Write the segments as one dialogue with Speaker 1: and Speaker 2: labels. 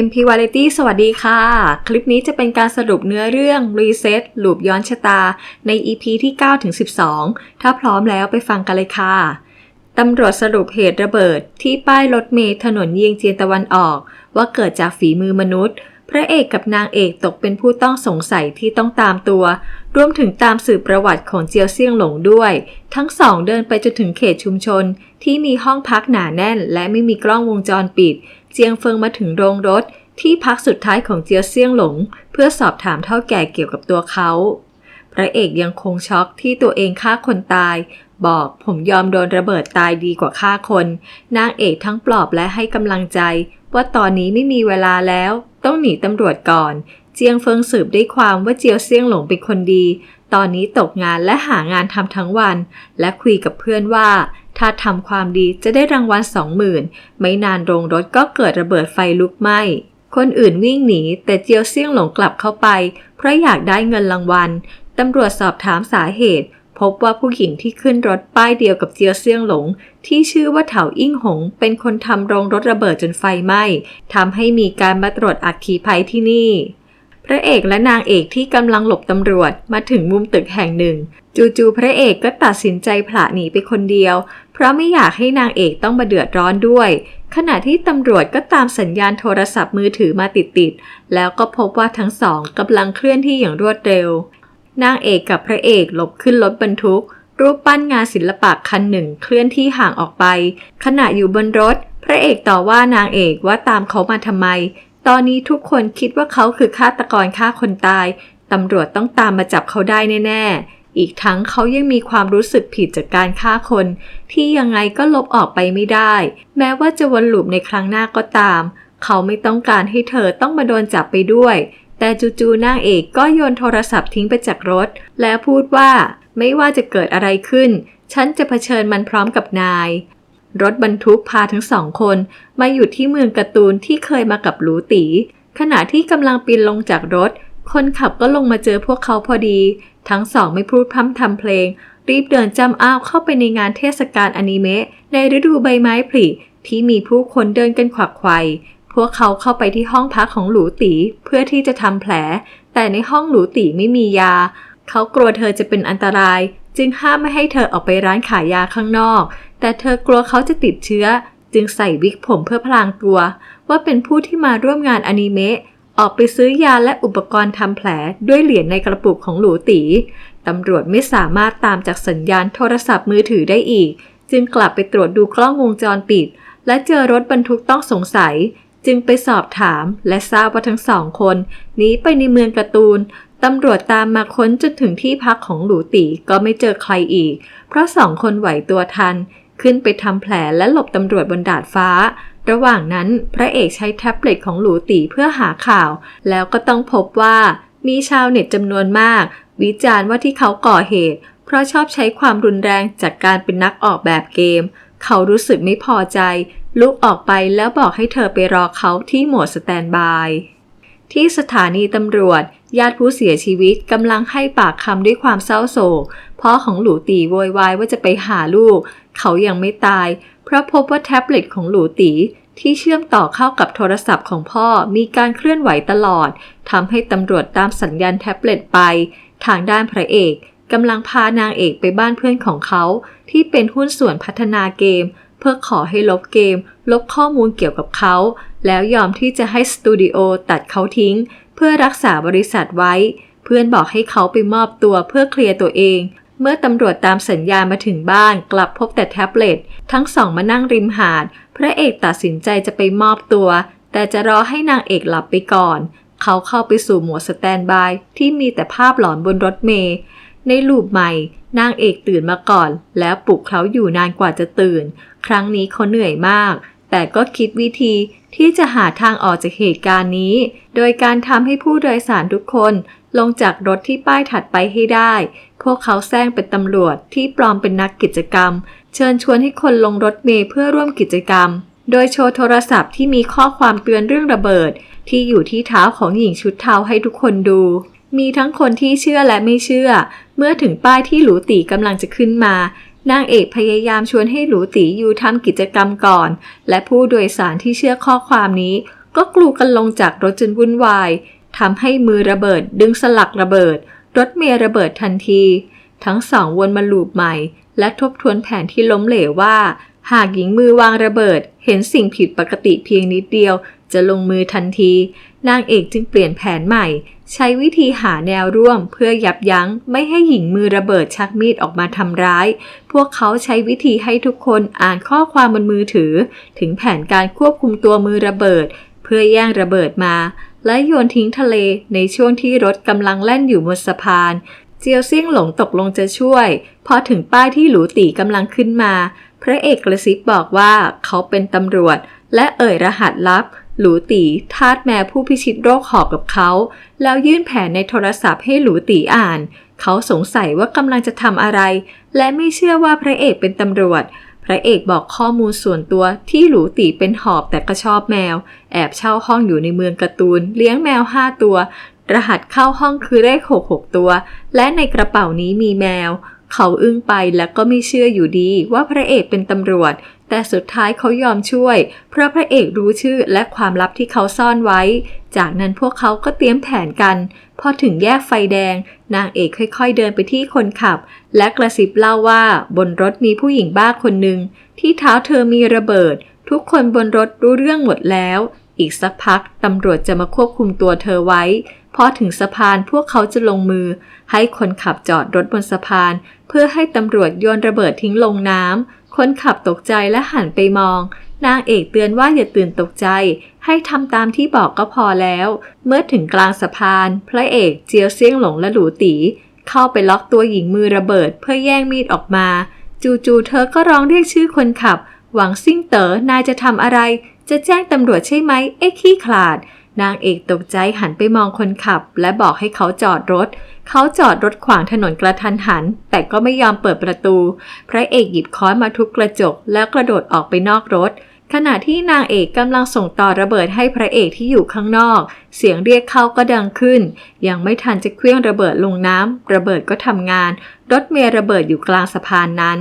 Speaker 1: MP Variety สวัสดีค่ะ คลิปนี้จะเป็นการสรุปเนื้อเรื่อง Reset ลูปย้อนชะตา ใน EP ที่9-12 ถ้าพร้อมแล้วไปฟังกันเลยค่ะ ตำรวจสรุปเหตุระเบิดที่ป้ายรถเมล์ถนนเยียงเจียนตะวันออก ว่าเกิดจากฝีมือมนุษย์ พระเอกกับนางเอกตกเป็นผู้ต้องสงสัยที่ต้องตามตัว รวมถึงตามสืบประวัติของเจียวเซี่ยงหลงด้วย ทั้งสองเดินไปจนถึงเขตชุมชน ที่มีห้องพักหนาแน่น และไม่มีกล้องวงจรปิด เจียงเฟิงมาถึงโรงรถที่พักสุดท้ายของเจียวเซี่ยงหลง เพื่อสอบถามเท่าแก่เกี่ยวกับตัวเขา พระเอกยังคงช็อกที่ตัวเองฆ่าคนตาย บอกผมยอมโดนระเบิดตายดีกว่าฆ่าคน นางเอกทั้งปลอบและให้กำลังใจ ว่าตอนนี้ไม่มีเวลาแล้ว ต้องหนีตำรวจก่อน เจียงเฟิงสืบได้ความว่าเจียวเซี่ยงหลงเป็นคนดี ตอนนี้ตกงานและหางานทำทั้งวัน และคุยกับเพื่อนว่า ถ้าทำความดีจะได้รางวัลสองหมื่นไม่นานโรงรถก็เกิดระเบิดไฟลุกไหม้คนอื่นวิ่งหนี แต่เจียวเซี่ยงหลงกลับเข้าไป เพราะอยากได้เงินรางวัลตำรวจสอบถามสาเหตุ พบว่าผู้หญิงที่ขึ้นรถป้ายเดียวกับเจียวเซี่ยงหลง ที่ชื่อว่าเถาอิ่งหง เป็นคนทำโรงรถระเบิดจนไฟไหม้ทำให้มีการมาตรวจอัคคีภัยที่นี่ พระเอกและนางเอกที่กำลังหลบตำรวจมาถึงมุมตึกแห่งหนึ่ง จู่ๆพระเอกก็ตัดสินใจผละหนีไปคนเดียว เพราะไม่อยากให้นางเอกต้องมาเดือดร้อนด้วย ขณะที่ตำรวจก็ตามสัญญาณโทรศัพท์มือถือมาติดๆแล้วก็พบว่าทั้งสองกำลังเคลื่อนที่อย่างรวดเร็ว นางเอกกับพระเอกหลบขึ้นรถบรรทุก รูปปั้นงานศิลปะคันหนึ่งเคลื่อนที่ห่างออกไป ขณะอยู่บนรถ พระเอกต่อว่านางเอกว่าตามเขามาทำไม ตอนนี้ทุกคนคิดว่าเขาคือฆาตกรฆ่าคนตาย ตำรวจต้องตามมาจับเขาได้แน่ ๆ อีกทั้งเขายังมีความรู้สึกผิดจากการฆ่าคน ที่ยังไงก็ลบออกไปไม่ได้ แม้ว่าจะวนลูปในครั้งหน้าก็ตาม เขาไม่ต้องการให้เธอต้องมาโดนจับไปด้วย แต่จู่ๆนางเอกก็โยนโทรศัพท์ทิ้งไปจากรถ แล้วพูดว่า ไม่ว่าจะเกิดอะไรขึ้น ฉันจะเผชิญมันพร้อมกับนาย รถบรรทุกพาทั้งสองคนมาอยู่ที่เมืองการ์ตูนที่เคยมากับหลูตี ขณะที่กำลังปีนลงจากรถ คนขับก็ลงมาเจอพวกเขาพอดี ทั้งสองไม่พูดพร่ำทำเพลง รีบเดินจำอ้าวเข้าไปในงานเทศกาลอนิเมะในฤดูใบไม้ผลิที่มีผู้คนเดินกันขวักไขว่พวกเขาเข้าไปที่ห้องพักของหลูตีเพื่อที่จะทำแผล แต่ในห้องหลูตีไม่มียา เขากลัวเธอจะเป็นอันตราย จึงห้ามไม่ให้เธอออกไปร้านขายยาข้างนอก แต่เธอกลัวเขาจะติดเชื้อ จึงใส่วิกผมเพื่อพลางตัว ว่าเป็นผู้ที่มาร่วมงานอนิเมะออกไปซื้อยาและอุปกรณ์ทำแผลด้วยเหรียญในกระปุกของหลูตีตำรวจไม่สามารถตามจากสัญญาณโทรศัพท์มือถือได้อีก จึงกลับไปตรวจดูกล้องวงจรปิด และเจอรถบรรทุกต้องสงสัย จึงไปสอบถามและทราบว่าทั้งสองคนหนีไปในเมืองการ์ตูนตำรวจตามมาค้นจนถึงที่พักของหลูตีก็ไม่เจอใครอีก เพราะสองคนไหวตัวทัน ขึ้นไปทำแผลและหลบตำรวจบนดาดฟ้า ระหว่างนั้นพระเอกใช้แท็บเล็ตของหลูตีเพื่อหาข่าว แล้วก็ต้องพบว่ามีชาวเน็ตจำนวนมาก วิจารณ์ว่าที่เขาก่อเหตุ เพราะชอบใช้ความรุนแรงจากการเป็นนักออกแบบเกม เขารู้สึกไม่พอใจ ลุกออกไปแล้วบอกให้เธอไปรอเขาที่โหมดสแตนบายที่สถานีตำรวจ ญาติผู้เสียชีวิตกำลังให้ปากคำด้วยความเศร้าโศกพ่อของหลูตีโวยวายว่าจะไปหาลูก เขายังไม่ตาย เพราะพบว่าแท็บเล็ตของหลูตีที่เชื่อมต่อเข้ากับโทรศัพท์ของพ่อมีการเคลื่อนไหวตลอดทำให้ตำรวจตามสัญญาณแท็บเล็ตไป ทางด้านพระเอกกำลังพานางเอกไปบ้านเพื่อนของเขา ที่เป็นหุ้นส่วนพัฒนาเกม เพื่อขอให้ลบเกม ลบข้อมูลเกี่ยวกับเขา แล้วยอมที่จะให้สตูดิโอตัดเขาทิ้ง เพื่อรักษาบริษัทไว้ เพื่อนบอกให้เขาไปมอบตัวเพื่อเคลียร์ตัวเอง เมื่อตำรวจตามสัญญาณมาถึงบ้านกลับพบแต่แท็บเล็ต ทั้งสองมานั่งริมหาด พระเอกตัดสินใจจะไปมอบตัว แต่จะรอให้นางเอกหลับไปก่อน เขาเข้าไปสู่หมวดสแตนบายที่มีแต่ภาพหลอนบนรถเมล์ในลูปใหม่ นางเอกตื่นมาก่อน แล้วปลุกเขาอยู่นานกว่าจะตื่น ครั้งนี้เขาเหนื่อยมาก แต่ก็คิดวิธีที่จะหาทางออกจากเหตุการณ์นี้ โดยการทำให้ผู้โดยสารทุกคนลงจากรถที่ป้ายถัดไปให้ได้ พวกเขาแซงเป็นตำรวจที่ปลอมเป็นนักกิจกรรม เชิญชวนให้คนลงรถเมล์เพื่อร่วมกิจกรรม โดยโชว์โทรศัพท์ที่มีข้อความเตือนเรื่องระเบิด ที่อยู่ที่เท้าของหญิงชุดเทาให้ทุกคนดู มีทั้งคนที่เชื่อและไม่เชื่อ เมื่อถึงป้ายที่หลูตีกำลังจะขึ้นมานางเอกพยายามชวนให้หลูตีอยู่ทำกิจกรรมก่อน และผู้โดยสารที่เชื่อข้อความนี้ ก็กลูกันลงจากรถจนวุ่นวายทำให้มือระเบิดดึงสลักระเบิด รถเมย์ระเบิดทันที ทั้งสองวนมาลูปใหม่ และทบทวนแผนที่ล้มเหลวว่า หากหญิงมือวางระเบิด เห็นสิ่งผิดปกติเพียงนิดเดียว จะลงมือทันที นางเอกจึงเปลี่ยนแผนใหม่ ใช้วิธีหาแนวร่วมเพื่อยับยั้ง ไม่ให้หญิงมือระเบิดชักมีดออกมาทำร้าย พวกเขาใช้วิธีให้ทุกคนอ่านข้อความบนมือถือ ถึงแผนการควบคุมตัวมือระเบิด เพื่อแย่งระเบิดมา และโยนทิ้งทะเลในช่วงที่รถกำลังแล่นอยู่บนสะพาน เจียวเซี่ยงหลงตกลงจะช่วย พอถึงป้ายที่หลูตีกำลังขึ้นมา พระเอกกระซิบบอกว่าเขาเป็นตำรวจ และเอ่ยรหัสลับ หลูตีทาสแมวผู้พิชิตโรคหอบกับเขา แล้วยื่นแผนในโทรศัพท์ให้หลูตีอ่าน เขาสงสัยว่ากำลังจะทำอะไร และไม่เชื่อว่าพระเอกเป็นตำรวจ พระเอกบอกข้อมูลส่วนตัวที่หลูตีเป็นหอบแต่ก็ชอบแมว แอบเช่าห้องอยู่ในเมืองการ์ตูน เลี้ยงแมวห้าตัว รหัสเข้าห้องคือเลขหกหกตัว และในกระเป๋านี้มีแมว เขาอึ้งไปแล้วก็ไม่เชื่ออยู่ดีว่าพระเอกเป็นตำรวจ แต่สุดท้ายเขายอมช่วย เพราะพระเอกรู้ชื่อและความลับที่เขาซ่อนไว้ จากนั้นพวกเขาก็เตรียมแผนกัน พอถึงแยกไฟแดง นางเอกค่อยๆเดินไปที่คนขับ และกระซิบเล่าว่าบนรถมีผู้หญิงบ้าคนหนึ่งที่เท้าเธอมีระเบิด ทุกคนบนรถรู้เรื่องหมดแล้ว อีกสักพักตำรวจจะมาควบคุมตัวเธอไว้พอถึงสะพานพวกเขาจะลงมือ ให้คนขับจอดรถบนสะพาน เพื่อให้ตำรวจโยนระเบิดทิ้งลงน้ำ คนขับตกใจและหันไปมอง นางเอกเตือนว่าอย่าตื่นตกใจ ให้ทำตามที่บอกก็พอแล้ว เมื่อถึงกลางสะพาน พระเอกเจียวเซียงหลงและหลูตี เข้าไปล็อกตัวหญิงมือระเบิดเพื่อแย่งมีดออกมา จู่ๆเธอก็ร้องเรียกชื่อคนขับ หวังซิ่งเตอ๋อนายจะทำอะไร จะแจ้งตำรวจใช่ไหมเอ๊ะขี้ขลาด นางเอกตกใจหันไปมองคนขับ และบอกให้เขาจอดรถ เขาจอดรถขวางถนนกระทันหัน แต่ก็ไม่ยอมเปิดประตู พระเอกหยิบค้อนมาทุบกระจก แล้วกระโดดออกไปนอกรถ ขณะที่นางเอกกำลังส่งต่อระเบิดให้พระเอกที่อยู่ข้างนอก เสียงเรียกเข้าก็ดังขึ้น ยังไม่ทันจะเคลื่องระเบิดลงน้ำระเบิดก็ทำงาน รถเมล์ระเบิดอยู่กลางสะพานนั้น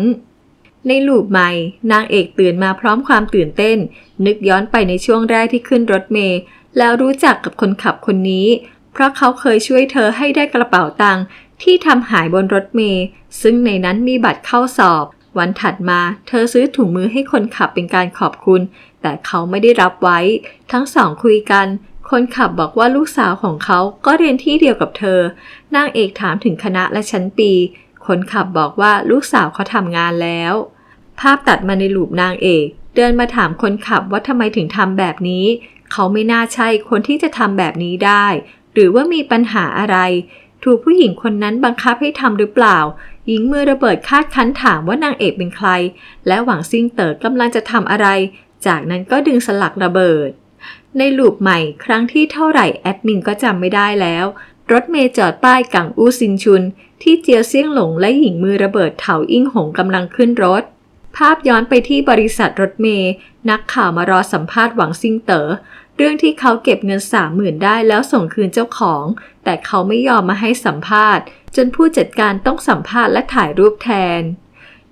Speaker 1: ในลูปใหม่ นางเอกตื่นมาพร้อมความตื่นเต้น นึกย้อนไปในช่วงแรกที่ขึ้นรถเมล์ แล้วรู้จักกับคนขับคนนี้ เพราะเขาเคยช่วยเธอให้ได้กระเป๋าตังค์ที่ทำหายบนรถเมล์ซึ่งในนั้นมีบัตรเข้าสอบ วันถัดมาเธอซื้อถุงมือให้คนขับเป็นการขอบคุณ แต่เขาไม่ได้รับไว้ ทั้งสองคุยกัน คนขับบอกว่าลูกสาวของเขาก็เรียนที่เดียวกับเธอนางเอกถามถึงคณะและชั้นปี คนขับบอกว่าลูกสาวเขาทำงานแล้ว ภาพตัดมาในลูปนางเอก เดินมาถามคนขับว่าทำไมถึงทำแบบนี้ เขาไม่น่าใช่คนที่จะทำแบบนี้ได้ หรือว่ามีปัญหาอะไร ถูกผู้หญิงคนนั้นบังคับให้ทำหรือเปล่า หญิงมือระเบิดคาดคั้นถามว่านางเอกเป็นใคร และหวังซิ่งเต๋อกำลังจะทำอะไร จากนั้นก็ดึงสลักระเบิด ในลูปใหม่ครั้งที่เท่าไหร่แอดมินก็จำไม่ได้แล้ว รถเมย์จอดป้ายกังอูซินชุน ที่เจียวเซี่ยงหลงและหญิงมือระเบิดเถาอิ่งหงกำลังขึ้นรถภาพย้อนไปที่บริษัทรถเมย์ นักข่าวมารอสัมภาษณ์หวังซิงเต๋อเรื่องที่เขาเก็บเงินสามหมื่นได้แล้วส่งคืนเจ้าของ แต่เขาไม่ยอมมาให้สัมภาษณ์ จนผู้จัดการต้องสัมภาษณ์และถ่ายรูปแทน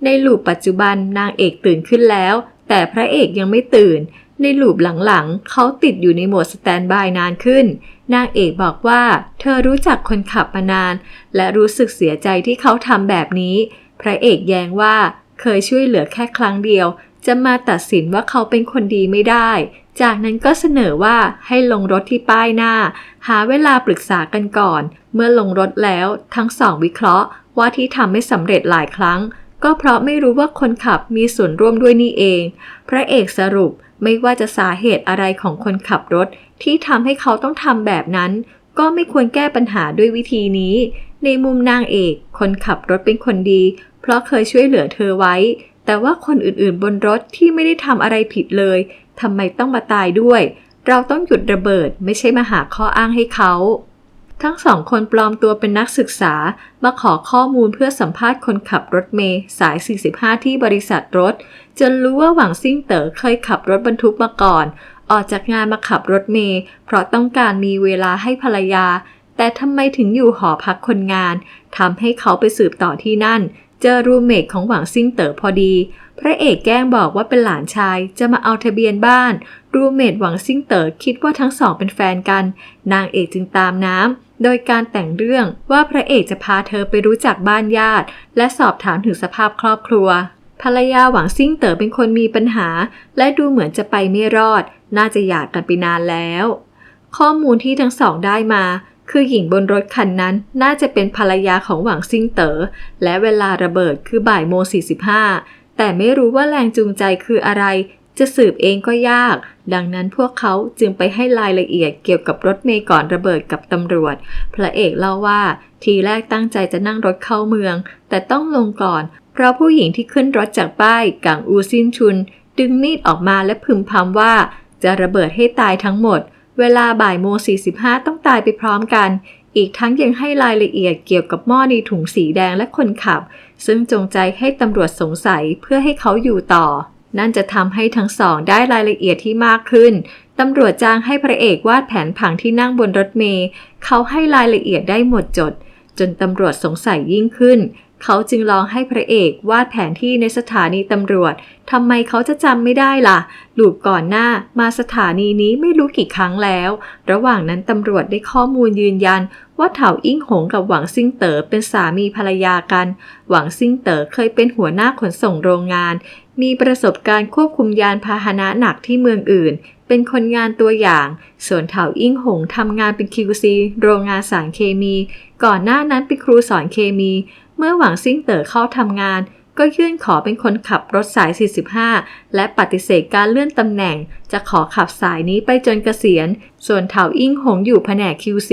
Speaker 1: ในลูปปัจจุบันนางเอกตื่นขึ้นแล้ว แต่พระเอกยังไม่ตื่น ในลูปหลังๆ เขาติดอยู่ในโหมดสแตนบายนานขึ้น นางเอกบอกว่า เธอรู้จักคนขับมานาน และรู้สึกเสียใจที่เขาทำแบบนี้ พระเอกแย้งว่าเคยช่วยเหลือแค่ครั้งเดียว จะมาตัดสินว่าเขาเป็นคนดีไม่ได้ จากนั้นก็เสนอว่าให้ลงรถที่ป้ายหน้า หาเวลาปรึกษากันก่อน เมื่อลงรถแล้วทั้งสองวิเคราะห์ ว่าที่ทำไม่สำเร็จหลายครั้ง ก็เพราะไม่รู้ว่าคนขับมีส่วนร่วมด้วยนี่เอง พระเอกสรุปไม่ว่าจะสาเหตุอะไรของคนขับรถ ที่ทำให้เขาต้องทำแบบนั้น ก็ไม่ควรแก้ปัญหาด้วยวิธีนี้ ในมุมนางเอก คนขับรถเป็นคนดี เพราะเคยช่วยเหลือเธอไว้ แต่ว่าคนอื่นๆบนรถที่ไม่ได้ทำอะไรผิดเลยทำไมต้องมาตายด้วย เราต้องหยุดระเบิดไม่ใช่มาหาข้ออ้างให้เขา ทั้งสองคนปลอมตัวเป็นนักศึกษา มาขอข้อมูลเพื่อสัมภาษณ์คนขับรถเมย์สาย 45 ที่บริษัทรถ จนรู้ว่าหวังซิ่งเต๋อเคยขับรถบรรทุกมาก่อน ออกจากงานมาขับรถเมย์เพราะต้องการมีเวลาให้ภรรยาแต่ทำไมถึงอยู่หอพักคนงานทำให้เขาไปสืบต่อที่นั่น เจอรูเมทของหวังซิงเต๋อพอดี พระเอกแกล้งบอกว่าเป็นหลานชายจะมาเอาทะเบียนบ้าน รูเมทหวังซิงเต๋อคิดว่าทั้งสองเป็นแฟนกัน นางเอกจึงตามน้ำ โดยการแต่งเรื่องว่าพระเอกจะพาเธอไปรู้จักบ้านญาติ และสอบถามถึงสภาพครอบครัว ภรรยาหวังซิงเต๋อเป็นคนมีปัญหา และดูเหมือนจะไปไม่รอด น่าจะหย่ากกันไปนานแล้ว ข้อมูลที่ทั้งสองได้มา คือหญิงบนรถคันนั้นน่าจะเป็นภรรยาของหวังซิงเต๋อและเวลาระเบิดคือบ่ายโมง45 แต่ไม่รู้ว่าแรงจูงใจคืออะไร จะสืบเองก็ยาก ดังนั้นพวกเขาจึงไปให้รายละเอียดเกี่ยวกับรถเมย์ก่อนระเบิดกับตำรวจ พระเอกเล่าว่าทีแรกตั้งใจจะนั่งรถเข้าเมือง แต่ต้องลงก่อน เพราะผู้หญิงที่ขึ้นรถจากป้ายกังอูซินชุน ดึงมีดออกมาและพึมพำว่า จะระเบิดให้ตายทั้งหมดเเวลาบ่ายโมง45 ต้องตายไปพร้อมกัน อีกทั้งยังให้รายละเอียดเกี่ยวกับหม้อในถุงสีแดงและคนขับ ซึ่งจงใจให้ตำรวจสงสัยเพื่อให้เขาอยู่ต่อ นั่นจะทำให้ทั้งสองได้รายละเอียดที่มากขึ้นตำรวจจ้างให้พระเอกวาดแผนผังที่นั่งบนรถเมล์เขาให้รายละเอียดได้หมดจด จนตำรวจสงสัยยิ่งขึ้น เขาจึงลองให้พระเอกวาดแผนที่ในสถานีตำรวจ ทำไมเขาจะจำไม่ได้ล่ะลูกก่อนหน้ามาสถานีนี้ไม่รู้กี่ครั้งแล้ว ระหว่างนั้นตำรวจได้ข้อมูลยืนยัน ว่าเถาอิ้งหงกับหวังซิ่งเต๋อเป็นสามีภรรยากัน หวังซิ่งเต๋อเคยเป็นหัวหน้าขนส่งโรงงาน มีประสบการณ์ควบคุมยานพาหนะหนักที่เมืองอื่น เป็นคนงานตัวอย่าง ส่วนเถาอิ้งหงทำงานเป็น QC โรงงานสารเคมี ก่อนหน้านั้นเป็นครูสอนเคมี เมื่อหวังซิ่งเต๋อเข้าทำงาน ก็ยื่นขอเป็นคนขับรถสาย 45 และปฏิเสธการเลื่อนตำแหน่ง จะขอขับสายนี้ไปจนเกษียณ ส่วนเถาอิงหงอยู่แผนก QC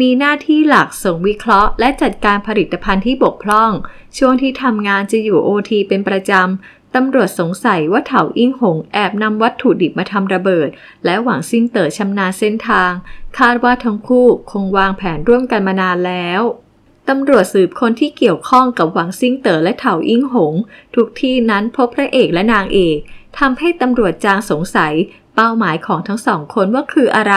Speaker 1: มีหน้าที่หลักส่งวิเคราะห์ และจัดการผลิตภัณฑ์ที่บกพร่อง ช่วงที่ทำงานจะอยู่โอทีเป็นประจำ ตำรวจสงสัยว่าเถาอิงหงแอบนำวัตถุดิบมาทำระเบิด และหวังซิ่งเต๋อชำนาญเส้นทาง คาดว่าทั้งคู่คงวางแผนร่วมกันมานานแล้ว ตำรวจสืบคนที่เกี่ยวข้องกับหวังซิงเต๋อและเถาอิงหง ทุกที่นั้นพบพระเอกและนางเอกทำให้ตำรวจจางสงสัย เป้าหมายของทั้งสองคนว่าคืออะไร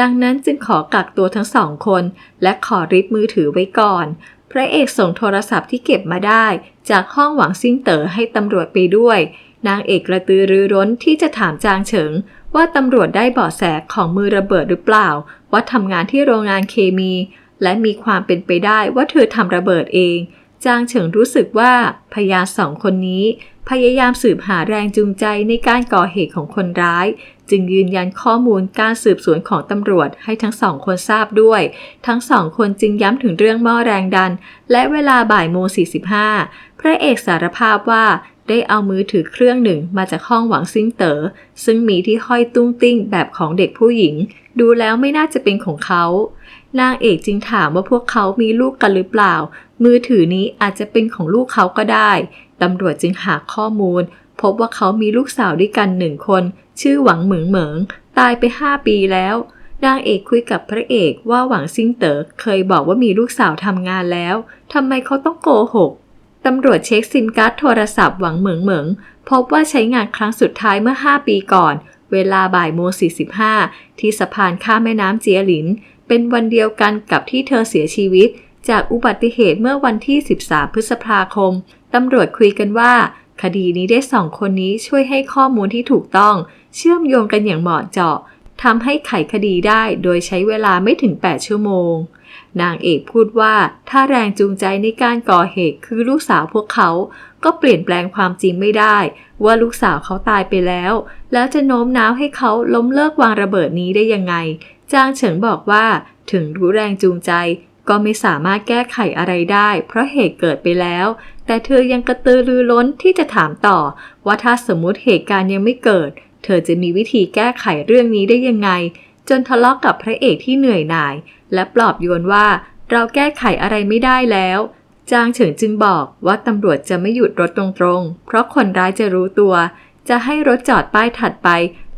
Speaker 1: ดังนั้นจึงขอกักตัวทั้งสองคน และขอริบมือถือไว้ก่อน พระเอกส่งโทรศัพท์ที่เก็บมาได้ จากห้องหวังซิงเต๋อให้ตำรวจไปด้วย นางเอกกระตือรือร้นที่จะถามจางเฉิง ว่าตำรวจได้เบาะแสของมือระเบิดหรือเปล่า ว่าทำงานที่โรงงานเคมี และมีความเป็นไปได้ว่าเธอทำระเบิดเอง จางเฉิงรู้สึกว่าพยานสองคนนี้ พยายามสืบหาแรงจูงใจในการก่อเหตุของคนร้าย จึงยืนยันข้อมูลการสืบสวนของตำรวจให้ทั้งสองคนทราบด้วย ทั้งสองคนจึงย้ำถึงเรื่องหม้อแรงดัน และเวลาบ่ายโมง45 พระเอกสารภาพว่าได้เอามือถือเครื่องหนึ่งมาจากห้องหวังซิงเตอ๋อซึ่งมีที่ห้อยตุ้งติ้งแบบของเด็กผู้หญิง ดูแล้วไม่น่าจะเป็นของเขา นางเอกจึงถามว่าพวกเขามีลูกกันหรือเปล่า มือถือนี้อาจจะเป็นของลูกเขาก็ได้ ตำรวจจึงหาข้อมูล พบว่าเขามีลูกสาวด้วยกันหนึ่งคน ชื่อหวังเหมิงเหมิง ตายไปห้าปีแล้ว นางเอกคุยกับพระเอกว่าหวังซิงเต๋อเคยบอกว่ามีลูกสาวทำงานแล้ว ทำไมเขาต้องโกหกตำรวจเช็คซิมการ์ดโทรศัพท์หวังเหมิงเหมิง พบว่าใช้งานครั้งสุดท้ายเมื่อ 5 ปีก่อน เวลาบ่ายโมง45 ที่สะพานข้ามแม่น้ำเจียหลิน เป็นวันเดียวกันกับที่เธอเสียชีวิต จากอุบัติเหตุเมื่อวันที่ 13 พฤษภาคม ตำรวจคุยกันว่า คดีนี้ได้สองคนนี้ช่วยให้ข้อมูลที่ถูกต้อง เชื่อมโยงกันอย่างเหมาะเจาะทำให้ไขคดีได้โดยใช้เวลาไม่ถึง 8 ชั่วโมง นางเอกพูดว่าถ้าแรงจูงใจในการก่อเหตุคือลูกสาวพวกเขา ก็เปลี่ยนแปลงความจริงไม่ได้ ว่าลูกสาวเขาตายไปแล้ว แล้วจะโน้มน้าวให้เขาล้มเลิกวางระเบิดนี้ได้ยังไง จางเฉิงบอกว่า ถึงรู้แรงจูงใจ ก็ไม่สามารถแก้ไขอะไรได้ เพราะเหตุเกิดไปแล้ว แต่เธอยังกระตือรือร้นที่จะถามต่อ ว่าถ้าสมมุติเหตุการณ์ยังไม่เกิด เธอจะมีวิธีแก้ไขเรื่องนี้ได้ยังไง จนทะเลาะกกับพระเอกที่เหนื่อยหน่าย และปลอบโยนว่า เราแก้ไขอะไรไม่ได้แล้วจางเฉิงจึงบอกว่าตำรวจจะไม่หยุดรถตรงๆ เพราะคนร้ายจะรู้ตัว จะให้รถจอดป้ายถัดไป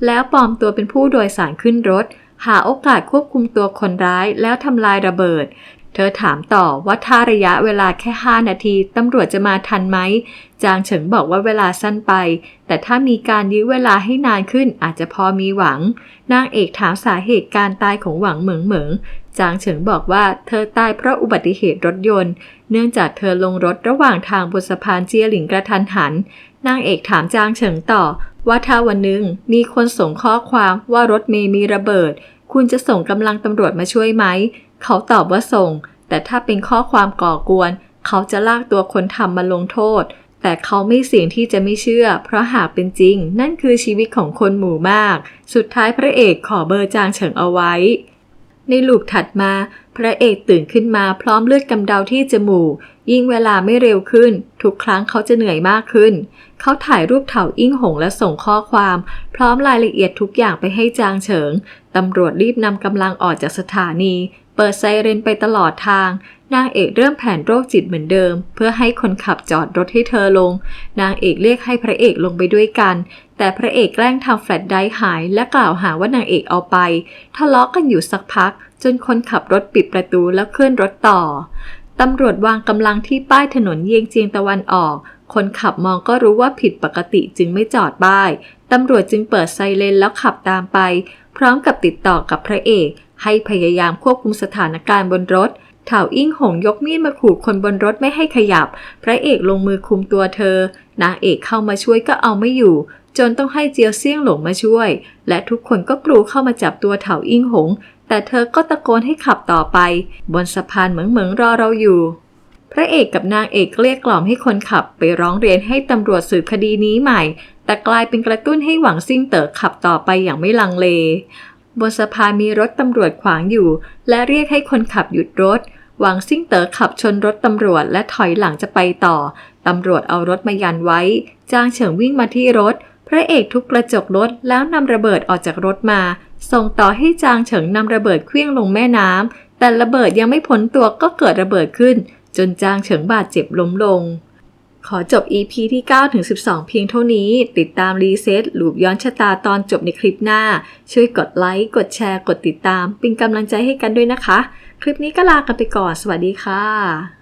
Speaker 1: แล้วปลอมตัวเป็นผู้โดยสารขึ้นรถ หาโอกาสควบคุมตัวคนร้ายแล้วทำลายระเบิด เธอถามต่อว่าถ้าระยะเวลาแค่ 5 นาทีตำรวจจะมาทันไหม จางเฉิงบอกว่าเวลาสั้นไป แต่ถ้ามีการยื้อเวลาให้นานขึ้นอาจจะพอมีหวัง นางเอกถามสาเหตุการตายของหวังเหมิงเหมิงจางเฉิงบอกว่าเธอตายเพราะอุบัติเหตุรถยนต์ เนื่องจากเธอลงรถระหว่างทางบนสะพานเจียหลิงกระทันหัน นางเอกถามจางเฉิงต่อ ว่าถ้าวันหนึ่งมีคนส่งข้อความว่ารถเมย์มีระเบิด คุณจะส่งกำลังตำรวจมาช่วยไหม เขาตอบว่าส่ง แต่ถ้าเป็นข้อความก่อกวน เขาจะลากตัวคนทำมาลงโทษ แต่เขาไม่เสี่ยงที่จะไม่เชื่อ เพราะหากเป็นจริง นั่นคือชีวิตของคนหมู่มาก สุดท้ายพระเอกขอเบอร์จางเฉิงเอาไว้ ในลูปถัดมา พระเอกตื่นขึ้นมาพร้อมเลือดกำเดาที่จมูก ยิ่งเวลาไม่เร็วขึ้น ทุกครั้งเขาจะเหนื่อยมากขึ้น เขาถ่ายรูปเถาอิ่งหงและส่งข้อความ พร้อมรายละเอียดทุกอย่างไปให้จางเฉิง ตำรวจรีบนำกำลังออกจากสถานี เปิดไซเรนไปตลอดทาง นางเอกเริ่มแผนโรคจิตเหมือนเดิม เพื่อให้คนขับจอดรถให้เธอลง นางเอกเรียกให้พระเอกลงไปด้วยกัน แต่พระเอกแกล้งทำแฟลชไดหาย และกล่าวหาว่านางเอกเอาไป ทะเลาะกันอยู่สักพัก จนคนขับรถปิดประตูแล้วเคลื่อนรถต่อ ตำรวจวางกำลังที่ป้ายถนนเยียงเจียงตะวันออก คนขับมองก็รู้ว่าผิดปกติจึงไม่จอดป้าย ตำรวจจึงเปิดไซเรนแล้วขับตามไป พร้อมกับติดต่อกับพระเอก ให้พยายามควบคุมสถานการณ์บนรถเถาอิ่งหงยกมีดมาขู่คนบนรถไม่ให้ขยับ พระเอกลงมือคุมตัวเธอ นางเอกเข้ามาช่วยก็เอาไม่อยู่ จนต้องให้เจียวเซี่ยงหลงมาช่วย และทุกคนก็กรูเข้ามาจับตัวเถาอิ่งหง แต่เธอก็ตะโกนให้ขับต่อไป บนสะพานเหมืองเหมืองรอเราอยู่ พระเอกกับนางเอกเกลี้ยกกล่อมให้คนขับไปร้องเรียนให้ตำรวจสืบคดีนี้ใหม่ แต่กลายเป็นกระตุ้นให้หวังซิ่งเต๋อขับต่อไปอย่างไม่ลังเล บนสะพานมีรถตำรวจขวางอยู่ และเรียกให้คนขับหยุดรถ หวังซิ่งเต๋อขับชนรถตำรวจและถอยหลังจะไปต่อตำรวจเอารถมายันไว้ จ้างเฉิงวิ่งมาที่รถ พระเอกทุบกระจกรถแล้วนำระเบิดออกจากรถมา ส่งต่อให้จางเฉิงนำระเบิดเคลื่องลงแม่น้ำแต่ระเบิดยังไม่พ้นตัวก็เกิดระเบิดขึ้น จนจางเฉิงบาดเจ็บล้มลง ขอจบ EP ที่ 9 ถึง 12 เพียงเท่านี้ ติดตามรีเซ็ตลูปย้อนชะตาตอนจบในคลิปหน้า ช่วยกดไลค์ กดแชร์ กดติดตาม เป็นกำลังใจให้กันด้วยนะคะ คลิปนี้ก็ลากันไปก่อน สวัสดีค่ะ